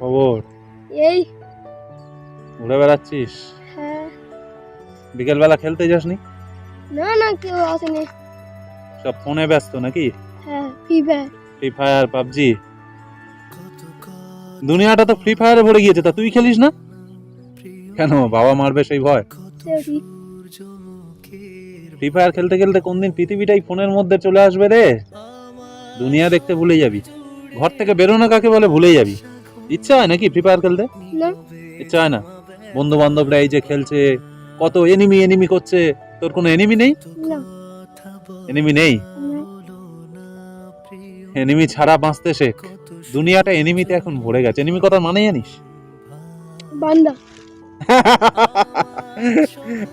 খবর? এই। ঘুরে বেড়াচ্ছিস? হ্যাঁ। বিকেলবেলা খেলতে যাসনি? না না কেউ আসেনি। সব ফোনে ব্যস্ত নাকি? হ্যাঁ free fire. Free fire PUBG? দুনিয়াটা তো ফ্রি ফায়ারে ভরে গিয়েছে তা তুই খেলিস না? কেন বাবা মারবে সেই ভয়? ফ্রি ফায়ার খেলতে খেলতে কোনদিন পৃথিবীটাই ফোনের মধ্যে চলে আসবে রে? দুনিয়া দেখতে ভুলে যাবি। ঘর থেকে বেরোনো কাকে বলে ভুলে যাবি। ইচ্ছা হয় নাকি ফ্রি ফায়ার খেলতে? না। ইচ্ছা হয় না? বন্ধু বান্ধবরা এই যে খেলছে কত এনিমি এনিমি করছে তোর কোনো এনিমি নেই? না। এনিমি নেই? এনিমি ছাড়া বাঁচতে শেখ দুনিয়াটা এনিমিতে এখন ভরে গেছে। এনিমি কথা মানে জানিস? বান্দা।